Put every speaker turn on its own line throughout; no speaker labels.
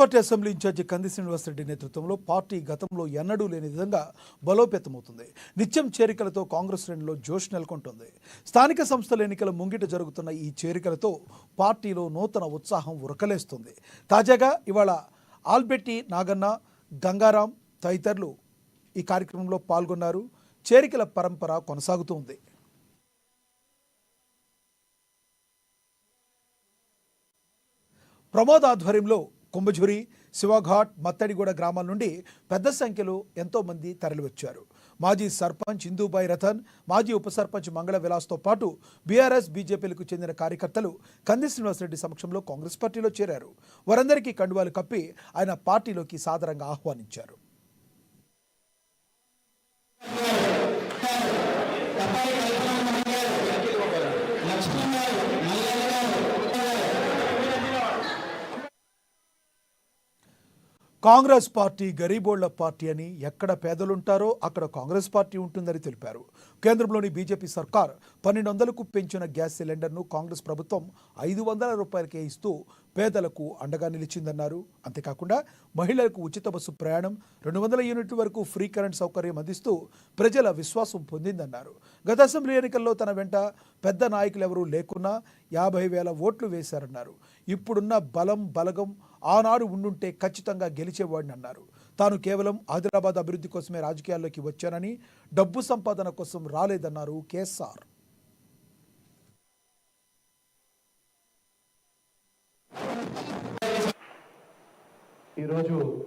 Party assembly incharge కంది శ్రీనివాసరెడ్డి నేతృత్వంలో party గతంలో ఎన్నడూ లేని విధంగా బలోపేతమవుతుంది. నిత్యం చేరికలతో కాంగ్రెస్ శ్రేణిలో జోష్ నెలకొంటుంది. స్థానిక సంస్థల ఎన్నికల ముంగిట జరుగుతున్న ఈ చేరికలతో పార్టీలో నూతన ఉత్సాహం ఉరకలేస్తుంది. తాజాగా ఇవాళ ఆల్బెట్టి నాగన్న గంగారాం తదితరులు ఈ కార్యక్రమంలో పాల్గొన్నారు. చేరికల పరంపర కొనసాగుతూ ఉంది. ప్రమోద్ ఆధ్వర్యంలో కుంభజురి శివఘాట్ మత్తడిగూడ గ్రామాల నుండి పెద్ద సంఖ్యలో ఎంతోమంది తరలివచ్చారు. మాజీ సర్పంచ్ ఇందూబాయ్ రతన్ మాజీ ఉప సర్పంచ్ మంగళ విలాస్తో పాటు బీఆర్ఎస్ బీజేపీలకు చెందిన కార్యకర్తలు కంది శ్రీనివాసరెడ్డి సమక్షంలో కాంగ్రెస్ పార్టీలో చేరారు. వారందరికీ కండువాలు కప్పి ఆయన పార్టీలోకి సాదరంగా ఆహ్వానించారు. కాంగ్రెస్ పార్టీ గరీబోళ్ళ పార్టీ అని ఎక్కడ పేదలుంటారో అక్కడ కాంగ్రెస్ పార్టీ ఉంటుందని తెలిపారు. కేంద్రంలోని బీజేపీ సర్కార్ పన్నెండు వందలకు పెంచిన గ్యాస్ సిలిండర్ను కాంగ్రెస్ ప్రభుత్వం ఐదు వందల రూపాయలకే ఇస్తూ పేదలకు అండగా నిలిచిందన్నారు. అంతేకాకుండా మహిళలకు ఉచిత బస్సు ప్రయాణం రెండు వందల యూనిట్ల వరకు ఫ్రీ కరెంట్ సౌకర్యం అందిస్తూ ప్రజల విశ్వాసం పొందిందన్నారు. గత అసెంబ్లీ ఎన్నికల్లో తన వెంట పెద్ద నాయకులు ఎవరూ లేకున్నా యాభై వేల ఓట్లు వేశారన్నారు. ఇప్పుడున్న బలం బలగం ఆనాడు ఉండుంటే ఖచ్చితంగా గెలిచేవాడిని అన్నారు తాను కేవలం ఆదిలాబాద్ అభివృద్ధి కోసమే రాజకీయాల్లోకి వచ్చానని డబ్బు సంపాదన కోసం రాలేదన్నారు కేఎస్ఆర్
ఈరోజు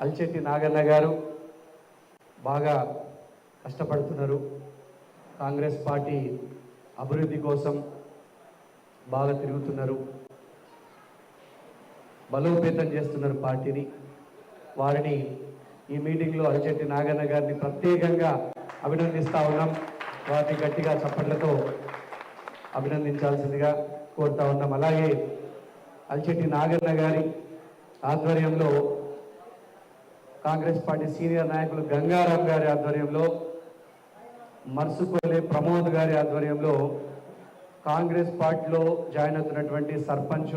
అల్చెట్టి నాగన్న గారు బాగా కష్టపడుతున్నారు. కాంగ్రెస్ పార్టీ అభివృద్ధి కోసం బాగా తిరుగుతున్నారు. బలోపేతం చేస్తున్నారు పార్టీని. వారిని ఈ మీటింగ్లో అల్చెట్టి నాగన్న గారిని ప్రత్యేకంగా అభినందిస్తా ఉన్నాం. వారిని గట్టిగా చప్పట్లతో అభినందించాల్సిందిగా కోరుతా ఉన్నాం. అలాగే అల్చెట్టి నాగన్న గారి ఆధ్వర్యంలో కాంగ్రెస్ పార్టీ సీనియర్ నాయకులు గంగారాం గారి ఆధ్వర్యంలో మర్సుకోలే ప్రమోద్ గారి ఆధ్వర్యంలో కాంగ్రెస్ పార్టీలో జాయిన్ అవుతున్నటువంటి సర్పంచ్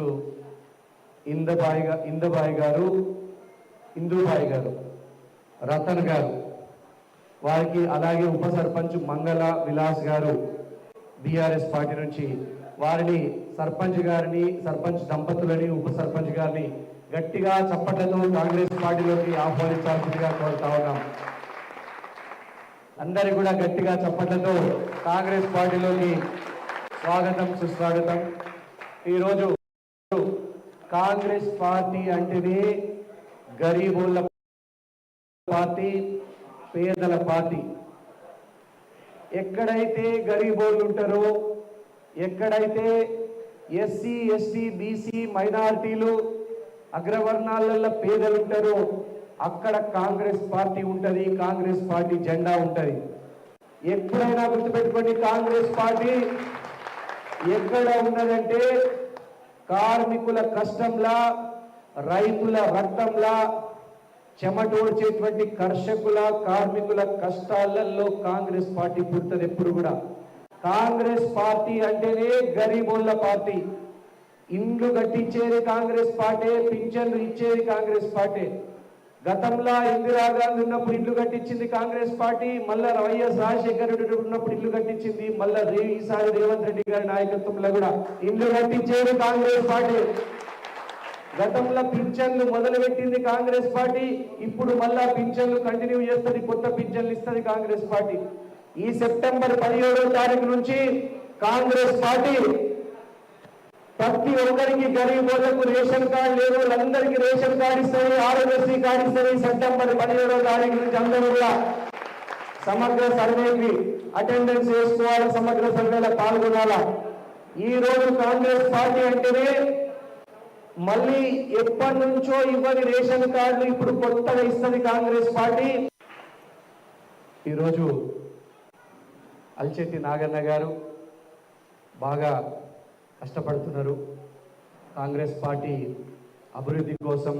ఇందబాయి ఇందబాయి గారు ఇందుబాయి గారు రతన్ గారు వారికి అలాగే ఉప సర్పంచ్ మంగళ విలాస్ గారు బీఆర్ఎస్ పార్టీ నుంచి వారిని సర్పంచ్ గారిని సర్పంచ్ దంపతులని ఉప సర్పంచ్ గారిని గట్టిగా చప్పట్లతో కాంగ్రెస్ పార్టీలోకి ఆహ్వానించాల్సిందిగా కోరుతా ఉన్నాం. అందరి కూడా గట్టిగా చప్పట్లతో కాంగ్రెస్ పార్టీలోకి స్వాగతం సుస్వాగతం. ఈరోజు కాంగ్రెస్ పార్టీ అంటేనే గరీబుల పార్టీ పేదల పార్టీ. ఎక్కడైతే గరీబోళ్ళు ఉంటారో ఎక్కడైతే ఎస్సీ ఎస్టీ బీసీ మైనారిటీలు అగ్రవర్ణాలలో పేదలు ఉంటారు అక్కడ కాంగ్రెస్ పార్టీ ఉంటుంది కాంగ్రెస్ పార్టీ జెండా ఉంటుంది. ఎప్పుడైనా గుర్తుపెట్టుకోండి కాంగ్రెస్ పార్టీ. ఎక్కడ ఉన్నదంటే కార్మికుల కష్టంలా రైతుల రక్తంలా చెమటోడ్చేటువంటి కర్షకుల కార్మికుల కష్టాలలో కాంగ్రెస్ పార్టీ పుడుతుంది ఎప్పుడు కూడా. కాంగ్రెస్ పార్టీ అంటేనే గరీబోళ్ళ పార్టీ. ఇండ్లు కట్టించేది కాంగ్రెస్ పార్టీ పింఛన్లు ఇచ్చేది కాంగ్రెస్ పార్టీ. గతంలో ఇందిరాగాంధీ ఉన్నప్పుడు ఇండ్లు కట్టించింది కాంగ్రెస్ పార్టీ మళ్ళా వైఎస్ రాజశేఖర రెడ్డి ఉన్నప్పుడు ఇండ్లు కట్టించింది మళ్ళా ఈసారి రేవంత్ రెడ్డి గారి నాయకత్వంలో కూడా ఇండ్లు కట్టించేది కాంగ్రెస్ పార్టీ. గతంలో పింఛన్లు మొదలు పెట్టింది కాంగ్రెస్ పార్టీ ఇప్పుడు మళ్ళా పింఛన్లు కంటిన్యూ చేస్తుంది కొత్త పింఛన్లు ఇస్తుంది కాంగ్రెస్ పార్టీ. ఈ సెప్టెంబర్ పదిహేడో తారీఖు నుంచి కాంగ్రెస్ పార్టీ ప్రతి ఒక్కరికి గరీబ్ వాళ్ళకు రేషన్ కార్డు లేదు వాళ్ళందరికీ రేషన్ కార్డు ఇస్తుంది ఆరోగ్యశ్రీ కార్డు ఇస్తుంది సెప్టెంబర్ పదిహేడో తారీఖు నుంచి అందరూ కూడా సమగ్ర సర్వేకి అటెండెన్స్ చేసుకోవాలి సమగ్ర సర్వేలో పాల్గొనాలా? ఈ రోజు కాంగ్రెస్ పార్టీ అంటేనే మళ్ళీ ఎప్పటి నుంచో ఇవ్వని రేషన్ కార్డులు ఇప్పుడు కొత్తగా ఇస్తుంది కాంగ్రెస్ పార్టీ. ఈరోజు అల్చెట్టి నాగన్న గారు బాగా కష్టపడుతున్నారు. కాంగ్రెస్ పార్టీ అభివృద్ధి కోసం